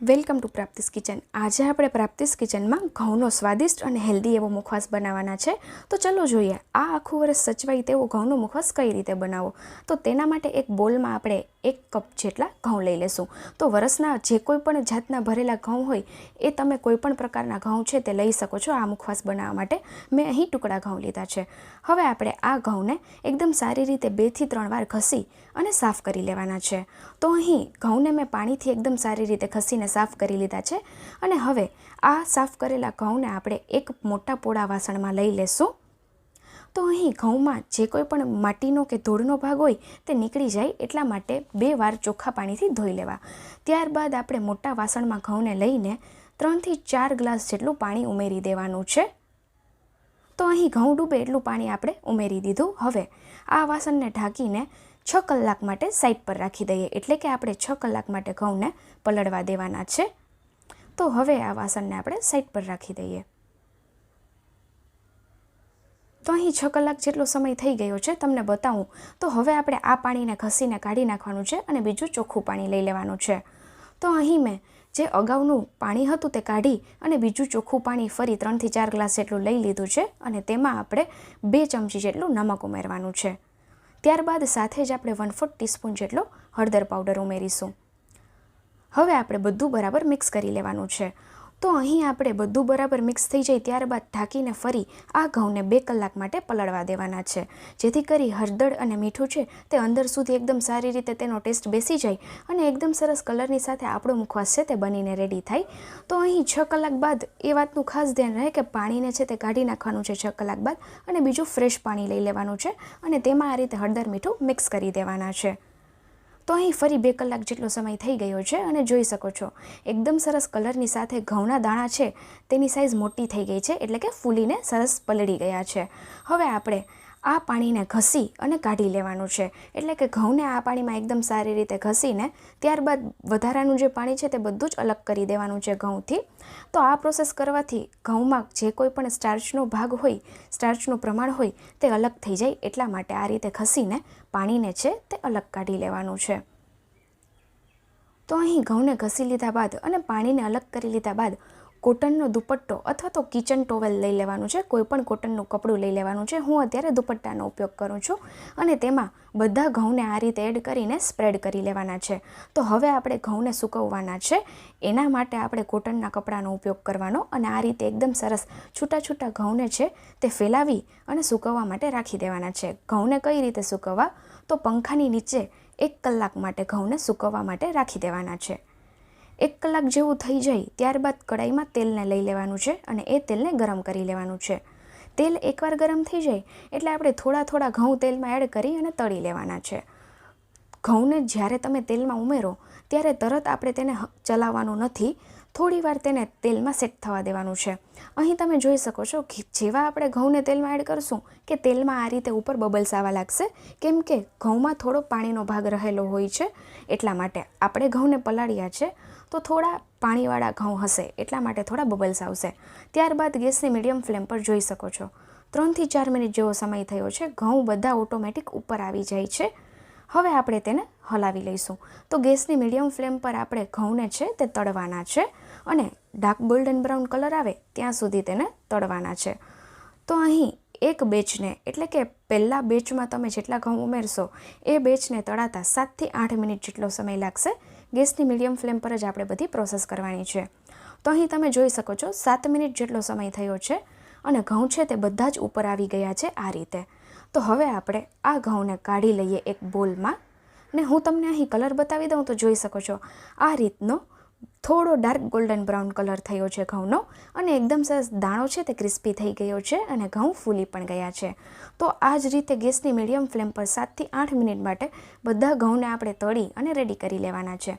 Welcome to પ્રાપ્તિસ kitchen. આજે આપણે પ્રાપ્તિસ કિચનમાં ઘઉંનો સ્વાદિષ્ટ અને હેલ્ધી એવો મુખવાસ બનાવવાના છે. તો ચલો જોઈએ, આ આખું વર્ષ સચવાય તેવો ઘઉંનો મુખવાસ કઈ રીતે બનાવો તો તેના માટે એક બોલમાં આપણે એક કપ જેટલા ઘઉં લઈ લેશું. તો વરસના જે કોઈ પણ જાતના ભરેલા ઘઉં હોય, એ તમે કોઈ પણ પ્રકારના ઘઉં છે તે લઈ શકો છો આ મુખવાસ બનાવવા માટે. મેં અહીં ટુકડા ઘઉં લીધા છે. હવે આપણે આ ઘઉંને એકદમ સારી રીતે બેથી ત્રણ વાર ઘસી અને સાફ કરી લેવાના છે. તો અહીં ઘઉંને મેં પાણીથી એકદમ સારી રીતે ઘસીને સાફ કરી લીધા છે. અને હવે આ સાફ કરેલા ઘઉંને આપણે એક મોટા પોળા વાસણમાં લઈ લેશું. તો અહીં ઘઉંમાં જે કોઈ પણ માટીનો કે ધૂળનો ભાગ હોય તે નીકળી જાય એટલા માટે બે વાર ચોખ્ખા પાણીથી ધોઈ લેવા. ત્યારબાદ આપણે મોટા વાસણમાં ઘઉંને લઈને ત્રણથી ચાર ગ્લાસ જેટલું પાણી ઉમેરી દેવાનું છે. તો અહીં ઘઉં ડૂબે એટલું પાણી આપણે ઉમેરી દીધું. હવે આ વાસણને ઢાંકીને છ કલાક માટે સાઈડ પર રાખી દઈએ. એટલે કે આપણે છ કલાક માટે ઘઉંને પલળવા દેવાના છે. તો હવે આ વાસણને આપણે સાઈડ પર રાખી દઈએ. તો અહીં છ કલાક જેટલો સમય થઈ ગયો છે, તમને બતાવું. તો હવે આપણે આ પાણીને ઘસીને કાઢી નાખવાનું છે અને બીજું ચોખ્ખું પાણી લઈ લેવાનું છે. તો અહીં મેં જે અગાઉનું પાણી હતું તે કાઢી અને બીજું ચોખ્ખું પાણી ફરી ત્રણથી ચાર ગ્લાસ જેટલું લઈ લીધું છે અને તેમાં આપણે બે ચમચી જેટલું નમક ઉમેરવાનું છે. ત્યારબાદ સાથે જ આપણે વન ફોર્થ ટીસ્પૂન જેટલો હળદર પાવડર ઉમેરીશું. હવે આપણે બધું બરાબર મિક્સ કરી લેવાનું છે. તો અહીં આપણે બધું બરાબર મિક્સ થઈ જાય ત્યારબાદ ઢાંકીને ફરી આ ઘઉંને બે કલાક માટે પલળવા દેવાના છે. જેથી કરી હળદર અને મીઠું છે તે અંદર સુધી એકદમ સારી રીતે તેનો ટેસ્ટ બેસી જાય અને એકદમ સરસ કલરની સાથે આપણો મુખવાસ છે તે બનીને રેડી થાય. તો અહીં છ કલાક બાદ એ વાતનું ખાસ ધ્યાન રહે કે પાણીને છે તે કાઢી નાખવાનું છે છ કલાક બાદ અને બીજું ફ્રેશ પાણી લઈ લેવાનું છે અને તેમાં આ રીતે હળદર મીઠું મિક્સ કરી દેવાના છે. તો અહીં ફરી બે કલાક જેટલો સમય થઈ ગયો છે અને જોઈ શકો છો, એકદમ સરસ કલરની સાથે ઘઉંના દાણા છે, તેની સાઇઝ મોટી થઈ ગઈ છે, એટલે કે ફૂલીને સરસ પલળી ગયા છે. હવે આપણે આ પાણીને ઘસી અને કાઢી લેવાનું છે. એટલે કે ઘઉંને આ પાણીમાં એકદમ સારી રીતે ઘસીને ત્યારબાદ વધારાનું જે પાણી છે તે બધું જ અલગ કરી દેવાનું છે ઘઉંથી. તો આ પ્રોસેસ કરવાથી ઘઉંમાં જે કોઈ પણ સ્ટાર્ચનો ભાગ હોય સ્ટાર્ચનું પ્રમાણ હોય તે અલગ થઈ જાય એટલા માટે આ રીતે ઘસીને પાણીને છે તે અલગ કાઢી લેવાનું છે. તો અહીં ઘઉંને ઘસી લીધા બાદ અને પાણીને અલગ કરી લીધા બાદ કોટનનો દુપટ્ટો અથવા તો કિચન ટોવેલ લઈ લેવાનું છે કોઈપણ કોટનનું કપડું લઈ લેવાનું છે. હું અત્યારે દુપટ્ટાનો ઉપયોગ કરું છું અને તેમાં બધા ઘઉંને આ રીતે એડ કરીને સ્પ્રેડ કરી લેવાના છે. તો હવે આપણે ઘઉંને સૂકવવાના છે. એના માટે આપણે કોટનના કપડાનો ઉપયોગ કરવાનો અને આ રીતે એકદમ સરસ છૂટા છૂટા ઘઉંને છે તે ફેલાવી અને સૂકવવા માટે રાખી દેવાના છે. ઘઉંને કઈ રીતે સૂકવવા? તો પંખાની નીચે એક કલાક માટે ઘઉંને સૂકવવા માટે રાખી દેવાના છે. એક કલાક જેવું થઈ જાય ત્યારબાદ કડાઈમાં તેલને લઈ લેવાનું છે અને એ તેલને ગરમ કરી લેવાનું છે. તેલ એકવાર ગરમ થઈ જાય એટલે આપણે થોડા થોડા ઘઉં તેલમાં એડ કરી અને તળી લેવાના છે. ઘઉંને જ્યારે તમે તેલમાં ઉમેરો, ત્યારે તરત આપણે તેને ચલાવવાનું નથી. થોડી વાર તેને તેલમાં સેટ થવા દેવાનું છે. અહીં તમે જોઈ શકો છો કે જેવા આપણે ઘઉંને તેલમાં એડ કરશું કે તેલમાં આ રીતે ઉપર બબલ્સ આવવા લાગશે, કેમ કે ઘઉંમાં થોડો પાણીનો ભાગ રહેલો હોય છે. એટલા માટે આપણે ઘઉંને પલાળ્યા છે તો થોડા પાણીવાળા ઘઉં હશે, એટલા માટે થોડા બબલ્સ આવશે. ત્યારબાદ ગેસની મીડિયમ ફ્લેમ પર જોઈ શકો છો. ત્રણથી ચાર મિનિટ જેવો સમય થયો છે, ઘઉં બધા ઓટોમેટિક ઉપર આવી જાય છે. હવે આપણે તેને હલાવી લઈશું. તો ગેસની મીડિયમ ફ્લેમ પર આપણે ઘઉંને છે તે તળવાના છે અને ડાર્ક ગોલ્ડન બ્રાઉન કલર આવે ત્યાં સુધી તેને તળવાના છે. તો અહીં એક બેચને, એટલે કે પહેલાં બેચમાં તમે જેટલા ઘઉં ઉમેરશો, એ બેચને તળાતા સાતથી આઠ મિનિટ જેટલો સમય લાગશે. ગેસની મીડિયમ ફ્લેમ પર જ આપણે બધી પ્રોસેસ કરવાની છે. તો અહીં તમે જોઈ શકો છો, સાત મિનિટ જેટલો સમય થયો છે અને ઘઉં છે તે બધા જ ઉપર આવી ગયા છે આ રીતે. તો હવે આપણે આ ઘઉંને કાઢી લઈએ એક બોલમાં. ને હું તમને અહીં કલર બતાવી દઉં તો જોઈ શકો છો. આ રીતનો થોડો ડાર્ક ગોલ્ડન બ્રાઉન કલર થયો છે ઘઉંનો અને એકદમ સરસ દાણો છે તે ક્રિસ્પી થઈ ગયો છે અને ઘઉં ફૂલી પણ ગયા છે. તો આ જ રીતે ગેસની મીડિયમ ફ્લેમ પર સાતથી આઠ મિનિટ માટે બધા ઘઉંને આપણે તળી અને રેડી કરી લેવાના છે.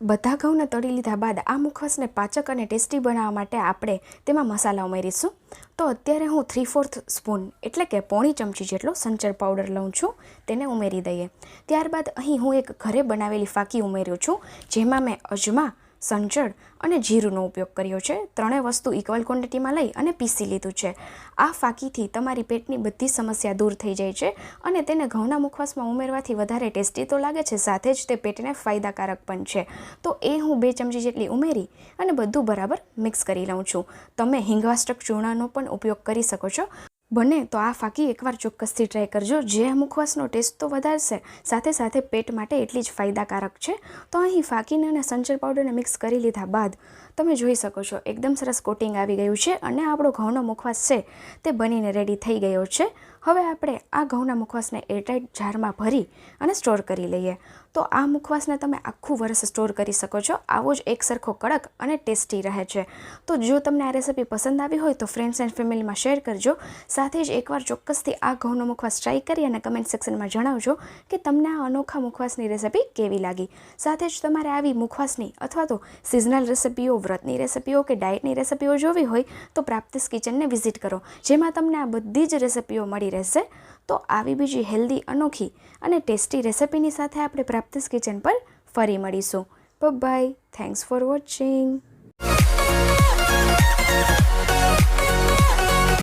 બધા ઘઉંને તળી લીધા બાદ આ મુખવાસને પાચક અને ટેસ્ટી બનાવવા માટે આપણે તેમાં મસાલા ઉમેરીશું. તો અત્યારે હું થ્રી ફોર્થ સ્પૂન એટલે કે પોણી ચમચી જેટલો સંચર પાવડર લઉં છું, તેને ઉમેરી દઈએ. ત્યારબાદ અહીં હું એક ઘરે બનાવેલી ફાકી ઉમેર્યું છું, જેમાં મેં અજમા સંચળ અને જીરુંનો ઉપયોગ કર્યો છે. ત્રણેય વસ્તુ ઇક્વલ ક્વોન્ટિટીમાં લઈ અને પીસી લીધું છે. આ ફાકીથી તમારી પેટની બધી સમસ્યા દૂર થઈ જાય છે અને તેને ઘઉંના મુખવાસમાં ઉમેરવાથી વધારે ટેસ્ટી તો લાગે છે, સાથે જ તે પેટને ફાયદાકારક પણ છે. તો એ હું બે ચમચી જેટલી ઉમેરી અને બધું બરાબર મિક્સ કરી લઉં છું. તમે હિંગવાસ્ટક ચૂર્ણાનો પણ ઉપયોગ કરી શકો છો. બને તો આ ફાકી એકવાર ચોક્કસથી ટ્રાય કરજો. જે મુખવાસનો ટેસ્ટ તો વધારશે, સાથે સાથે પેટ માટે એટલી જ ફાયદાકારક છે. તો અહીં ફાકીને અને સંચર પાવડરને મિક્સ કરી લીધા બાદ તમે જોઈ શકો છો, એકદમ સરસ કોટિંગ આવી ગયું છે અને આપણો ઘઉંનો મુખવાસ છે તે બનીને રેડી થઈ ગયો છે. હવે આપણે આ ઘઉંના મુખવાસને એરટાઇટ જારમાં ભરી અને સ્ટોર કરી લઈએ. તો આ મુખવાસને તમે આખું વર્ષ સ્ટોર કરી શકો છો. આવો જ એક સરખો કડક અને ટેસ્ટી રહે છે. તો જો તમને આ રેસિપી પસંદ આવી હોય તો ફ્રેન્ડ્સ એન્ડ ફેમિલીમાં શેર કરજો. સાથે જ એકવાર ચોક્કસથી આ ઘઉંનો મુખવાસ ટ્રાય કરી અને કમેન્ટ સેક્શનમાં જણાવજો કે તમને આ અનોખા મુખવાસની રેસિપી કેવી લાગી. સાથે જ તમારે આવી મુખવાસની અથવા તો સિઝનલ રેસિપીઓ વ્રતની રેસિપીઓ કે ડાયટની રેસિપીઓ જોવી હોય તો પ્રાપ્તિસ કિચનને વિઝિટ કરો. જેમાં તમને આ બધી જ રેસિપીઓ મળી રહેશે. તો આવી બીજી હેલ્ધી, અનોખી અને ટેસ્ટી રેસિપીની સાથે આપણે પ્રાપ્તિસ કિચન પર ફરી મળીશું. By thanks for watching